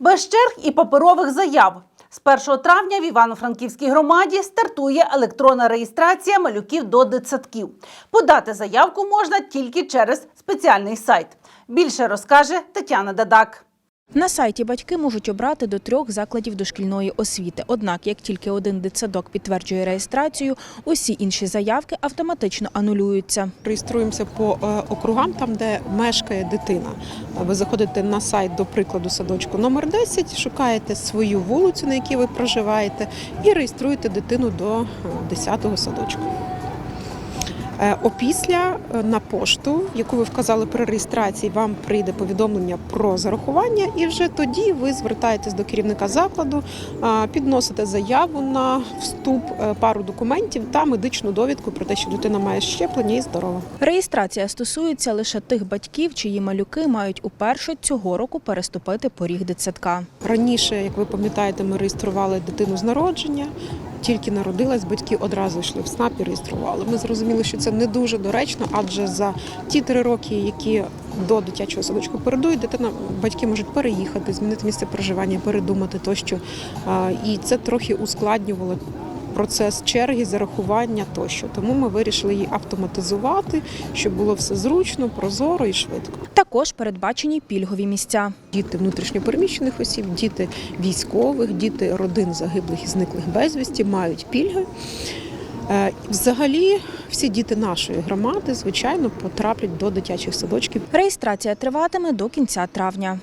Без черг і паперових заяв. З 1 травня в Івано-Франківській громаді стартує електронна реєстрація малюків до дитсадків. Подати заявку можна тільки через спеціальний сайт. Більше розкаже Тетяна Дадак. На сайті батьки можуть обрати до трьох закладів дошкільної освіти. Однак, як тільки один дитсадок підтверджує реєстрацію, усі інші заявки автоматично анулюються. Реєструємося по е, округам, там де мешкає дитина. Ви заходите на сайт, до прикладу, садочку номер 10, шукаєте свою вулицю, на якій ви проживаєте, і реєструєте дитину до 10-го садочку. Е, Опісля е, на пошту, яку ви вказали при реєстрації, вам прийде повідомлення про зарахування, і вже тоді ви звертаєтесь до керівника закладу, а, підносите заяву на вступ, е, пару документів та медичну довідку про те, що дитина має щеплення і здорова. Реєстрація стосується лише тих батьків, чиї малюки мають уперше цього року переступити поріг дитсадка. Раніше, як ви пам'ятаєте, ми реєстрували дитину з народження. Тільки народилась, батьки одразу йшли в СНАП і реєстрували. Ми зрозуміли, що це не дуже доречно, адже за ті три роки, які до дитячого садочку передують, дитина батьки можуть переїхати, змінити місце проживання, передумати тощо. І це трохи ускладнювало. Процес черги, зарахування тощо. Тому ми вирішили її автоматизувати, щоб було все зручно, прозоро і швидко. Також передбачені пільгові місця. Діти внутрішньопереміщених осіб, діти військових, діти родин загиблих і зниклих безвісті мають пільги. Е, Взагалі, всі діти нашої громади, звичайно, потраплять до дитячих садочків. Реєстрація триватиме до кінця травня.